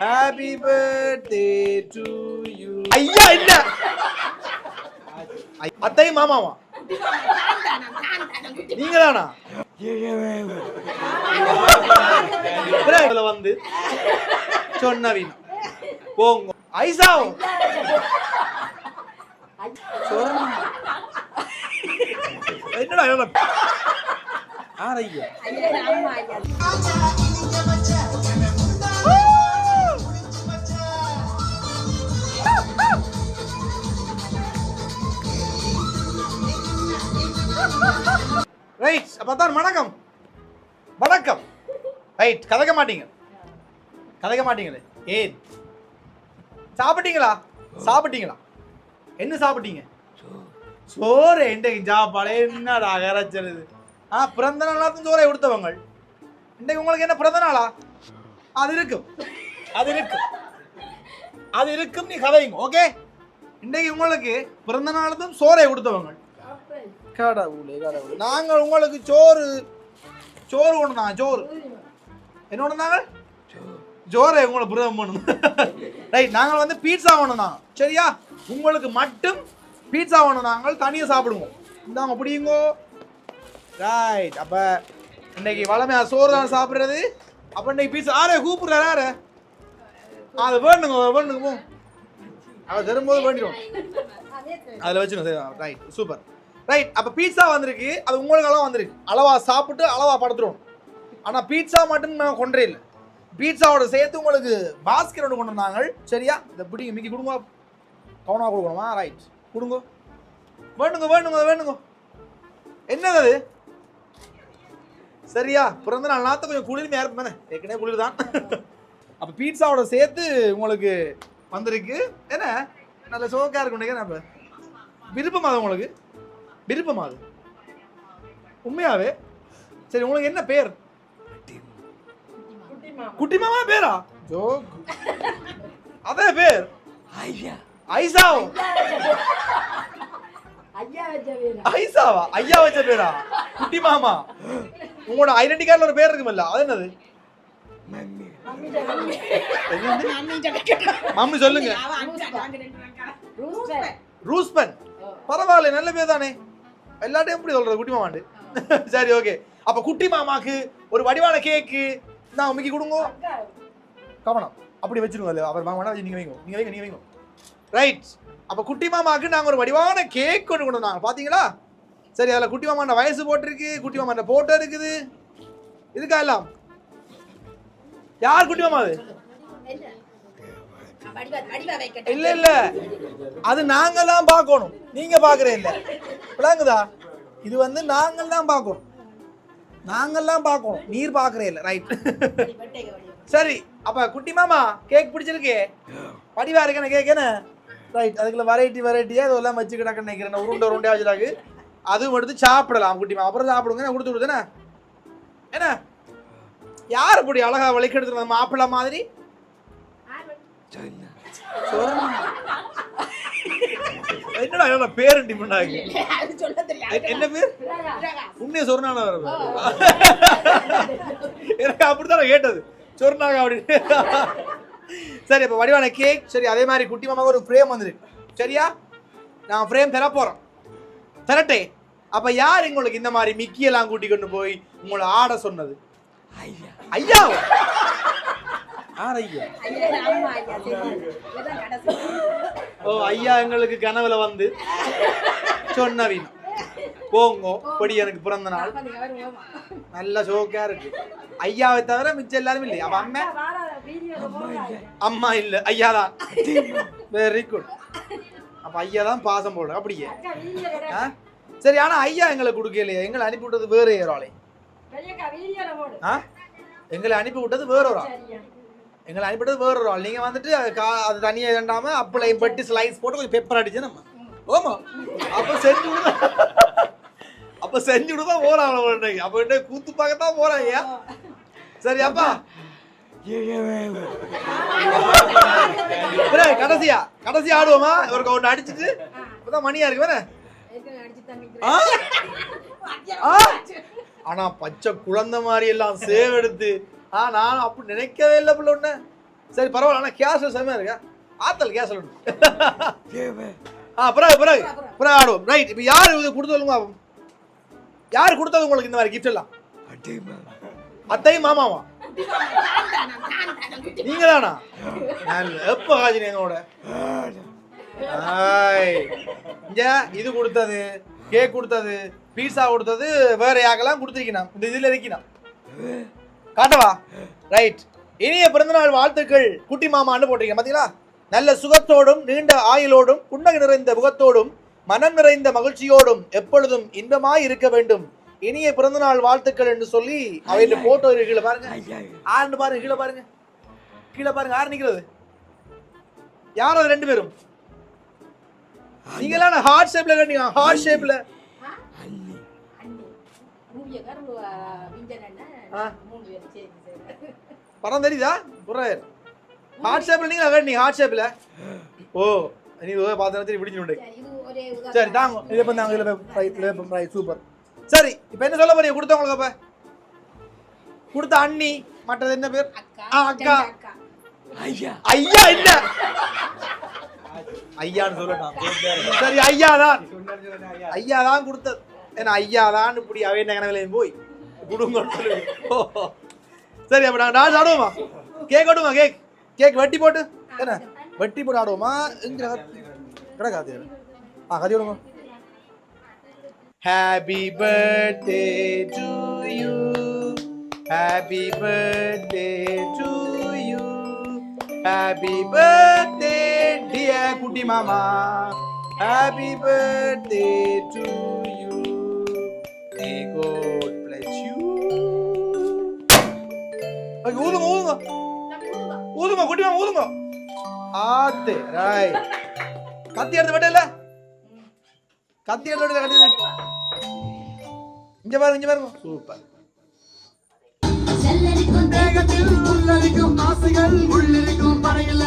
Happy birthday to you ஐயா இல்ல அத்தையும் மாமாவா? நீங்க தானா இதுல வந்து சொன்னவீனா போங்க. ஐசாவும் என்னடா என்னடா? ஆரையா ரைட் வணக்கம். வணக்கம். ரைட் கதக்க மாட்டீங்க. கதக்க மாட்டீங்களே. ஏன் சாப்பிட்டீங்களா? சாப்பிட்டீங்களா? என்ன சாப்பிட்டீங்க? சோறு இன்றைக்கு சாப்பாடு என்னடா கரைச்சலுது ஆ பிறந்த நாளாத்தும் சோறை கொடுத்தவங்க இன்றைக்கு உங்களுக்கு என்ன பிறந்த நாளா? அது இருக்கும். அது இருக்கும். அது இருக்கும் நீ கதைங்க ஓகே இன்றைக்கு உங்களுக்கு பிறந்த நாளத்தும் சோறை கொடுத்தவங்க கடவுளே கடவுளே நாங்கள் உங்களுக்கு சோறு சோறு கொண்டு தாங்க சோறு? என்ன கொண்டு தாங்க ஜோரை உங்களை புரிதம் பண்ணணும் ரைட் நாங்கள் வந்து பீட்சா கொண்டு தாங்க சரியா? உங்களுக்கு மட்டும் பீட்சா கொண்டு நாங்கள் தனியாக சாப்பிடுவோம். இந்தாங்க பிடிங்கோ ரைட் அப்போ இன்னைக்கு வளமையா சோறு தான் சாப்பிட்றது. அப்போ இன்னைக்கு பீட்சா ஆரே கூப்பிட்றாரு யாரு? அது வேணுங்க வேணுங்க போ. அதை தரும்போது வேண்டிடும் அதில் வச்சுக்கணும் சரி ரைட் சூப்பர் ரைட் அப்போ பீட்சா வந்திருக்கு அது உங்களுக்கு அளவா வந்திருக்கு. அளவா சாப்பிட்டு அளவா படுத்துருவோம். ஆனால் பீட்சா மட்டும் நான் கொண்டே இல்லை. பீட்சாவோட சேர்த்து உங்களுக்கு பாஸ்கெட் ஒன்று கொண்டு வந்தாங்க. சரியா? இதை பிடிங்க மிக்கி கொடுங்க. கவனமாக கொடுக்கணுமா? ரைட் கொடுங்க. வேணுங்க வேணுங்க வேணுங்க. என்னது அது? சரியா? பிறந்த நாள் நாத்த கொஞ்சம் குளிர்மையாக இருப்பேன் ஏற்கனவே குளிர் தான். அப்போ பீட்சாவோட சேர்த்து உங்களுக்கு வந்திருக்கு. என்ன? நல்ல சோக்காக இருக்கும் நினைக்கிறேன் அப்போ. விருப்பமா அது உங்களுக்கு? விருப்பமா அது உண்மையாவே? சரி உங்களுக்கு என்ன பேர்? குட்டி மாமா பேரா? ஜோக். அதே பேர்? ஐயா. ஐசாவோ? ஐயா வச்ச வீரா ஐசாவா? ஐயா வச்ச பேரா? குட்டி மாமா உங்களோட ஐடென்டி கார்டில் ஒரு பேர் இருக்குமில்ல அது என்னது? மம்மி. சொல்லுங்க. ரூஸ்பன். பரவாயில்ல நல்ல பேர் தானே. எல்லாத்தையும் எப்படி சொல்றது? குட்டி மாமாண்டு. சரி ஓகே அப்ப குட்டி மாமாக்கு ஒரு வடிவான கேக்கு நான் மிக்கி கொடுங்க? கவனம். அப்படி வச்சிருங்க அதுல அவர் வாங்க வேணா நீங்க வைங்க. நீங்க வைங்க நீங்க வைங்க. ரைட் அப்ப குட்டி மாமாக்கு நாங்க ஒரு வடிவான கேக் கொண்டு கொண்டு வந்தாங்க பாத்தீங்களா? சரி அதுல குட்டி மாமாண்ட வயசு போட்டிருக்கு குட்டி மாமாண்ட போட்டோ இருக்குது. இருக்கா எல்லாம்? யார் குட்டி மாமா அது? இல்ல இல்ல. அது நாங்க தான் பார்க்கணும். நீங்க பாக்குறே இல்ல. விளங்குதா? இது வந்து நாங்கள் தான் பார்க்கணும். நாங்கள் தான் பார்க்கணும். நீர் பாக்குறே இல்ல. ரைட் சரி. அப்ப குட்டி மாமா கேக் பிடிச்சிருக்கே. படிவா இருக்கேன கேக் என்ன? ரைட் அதுக்குள்ள வெரைட்டி வெரைட்டியா இதெல்லாம் வச்சு கிடக்க நினைக்கிறேன். உருண்டை உருண்டையா வச்சுட்டாக்கு அதுவும் எடுத்து சாப்பிடலாம் குட்டி மாமா. அப்புறம் சாப்பிடுங்க. நான் கொடுத்து விடுதானே என்ன? யார் இப்படி அழகா விளக்கெடுத்து மாப்பிள்ளை மாதிரி? சொன்ன என்னடா என்னடா பேர் டிஃபரெண்ட் ஆகி? என்ன பேர்? உண்மையை வர எனக்கு அப்படித்தான் கேட்டது. சொன்னாங்க அப்படின்னு. சரி அப்போ வடிவான கேக் சரி அதே மாதிரி குட்டி மாமாவுக்கு ஒரு ஃப்ரேம் வந்துருக்கு சரியா? நான் ஃப்ரேம் தர போகிறோம் தரட்டே. அப்போ யார் உங்களுக்கு இந்த மாதிரி மிக்கியெல்லாம் கூட்டி கொண்டு போய் உங்களை ஆட சொன்னது? ஐயா. ஐயா யார் ஐயா ஓ ஐயா எங்களுக்கு கனவுல வந்து சொன்னவீன் போங்கோ பொடி எனக்கு பிறந்த நாள். நல்ல ஷோக்கா இருக்கு. ஐயாவை தவிர மிச்சம் எல்லாரும் இல்லையா? அப்ப அம்மா? அம்மா இல்ல. ஐயா தான் வெரி குட் அப்ப ஐயா தான் பாசம் போடுற அப்படியே. ஆ? சரி ஆனா ஐயா எங்களை கொடுக்கலையே. எங்களை அனுப்பி விட்டது வேற ஆ? எங்களை அனுப்பி விட்டது வேற ஒரு ஆள் எங்களை அனுப்பிட்டது வேற ஒரு ஆள். நீங்க வந்துட்டு அது கா- அது தனியா வேண்டாம அப்பளையும் பட்டி ஸ்லைஸ் போட்டு கொஞ்சம் பெப்பர் அடிச்சு நம்ம. ஓமா அப்ப செஞ்சு விடுதா அப்ப செஞ்சு விடுதா போறான் அப்ப என்ன கூத்து பார்க்கத்தான் போறான் ஐயா. சரி அப்பா. கடைசியா கடைசி ஆடுவோமா? ஒரு ஒன்று அடிச்சிட்டு இப்பதான் மணியா இருக்கு வேற? ஆனா பச்சை குழந்தை மாதிரி எல்லாம் சேவ் எடுத்து ஆ நான் அப்படி நினைக்கவே இல்லை பிள்ளை ஒண்ணு சரி பரவாயில்ல ஆனால் கேஸ் செம்மையா இருக்கா? ஆத்தல் கேஸ் ஆ பிறகு பிறகு பிறகு ஆடுவோம். ரைட் இப்போ யார் இது கொடுத்ததுங்க யார் கொடுத்தது உங்களுக்கு இந்த மாதிரி கிஃப்ட் எல்லாம்? அத்தையும் மாமாவா? நீங்க தானா எப்போ காஜினி எங்களோட. இங்க இது கொடுத்தது கேக் கொடுத்தது பீஸா கொடுத்தது வேற யாக்கெல்லாம் கொடுத்துருக்கணும் இந்த இதுல இருக்கணும் காட்டவா? ரைட் இனிய பிறந்தநாள் வாழ்த்துக்கள் குட்டி மாமான்னு போட்டிருக்கீங்க. பாத்தீங்களா? நல்ல சுகத்தோடும் நீண்ட ஆயுளோடும் புன்னகை நிறைந்த முகத்தோடும் மனம் நிறைந்த மகிழ்ச்சியோடும் எப்பொழுதும் இன்பமாய் இருக்க வேண்டும். இனிய பிறந்தநாள் வாழ்த்துக்கள் என்று சொல்லி அவையில போட்டோ இருக்கு. கீழே பாருங்க. ஆண்டு பாருங்க கீழே பாருங்க. கீழே பாருங்க யார் நிக்கிறது யார் அது ரெண்டு பேரும்? நீங்களாம் ஹார்ட் ஷேப்ல கட்டிங்க ஹார்ட் ஷேப்ல படம் தெரியுதா? புறாயர் ஹார்ட் ஷேப்ல நீங்க? கட்டிங்க ஹார்ட் ஷேப்ல ஓ நீ பார்த்து தெரியும் பிடிச்சிட்டு சரி, இது ஒரே உதாரணம். சரி தாங்க. இதை பண்ணி தாங்க இதில் சூப்பர் சரி இப்போ என்ன சொல்ல போறீங்க? கொடுத்தவங்களுக்கு அப்ப? கொடுத்த அண்ணி மற்றது என்ன பேர்? அக்கா ஆ, அக்கா. ஐயா. ஐயா இல்ல. ஐயான்னு சொல்லட்டான் சரி ஐயா தான் ஐயா தான் கொடுத்தது. ஏன்னா ஐயா தான் இப்படி அவை நகரங்களையும் போய் குடுங்க சரி அப்ப நாங்க டான்ஸ் ஆடுவோமா கேக் ஆடுவோமா கேக் கேக் வெட்டி போட்டு என்ன வெட்டி போட்டு ஆடுவோமா இங்க கிடக்காது ஆ கதி விடுங்க happy birthday to you happy birthday to you happy birthday dear குட்டி மாமா ஹாப்பி பர்த்டே டு யூ மே ஓகே ஊதுங்க ஊதுங்க. ஊதுங்க குட்டி மாமா ஊதுங்க. ஆத்து ராய் கத்தி எடுத்து விட்டல. கத்தி எடுத்து விட்டு கத்தி எடுத்து இங்க பாருங்க இங்க பாருங்க. சூப்பர் உள்ளரிக்கும் ஆசைகள் உள்ளிருக்கும் பறையில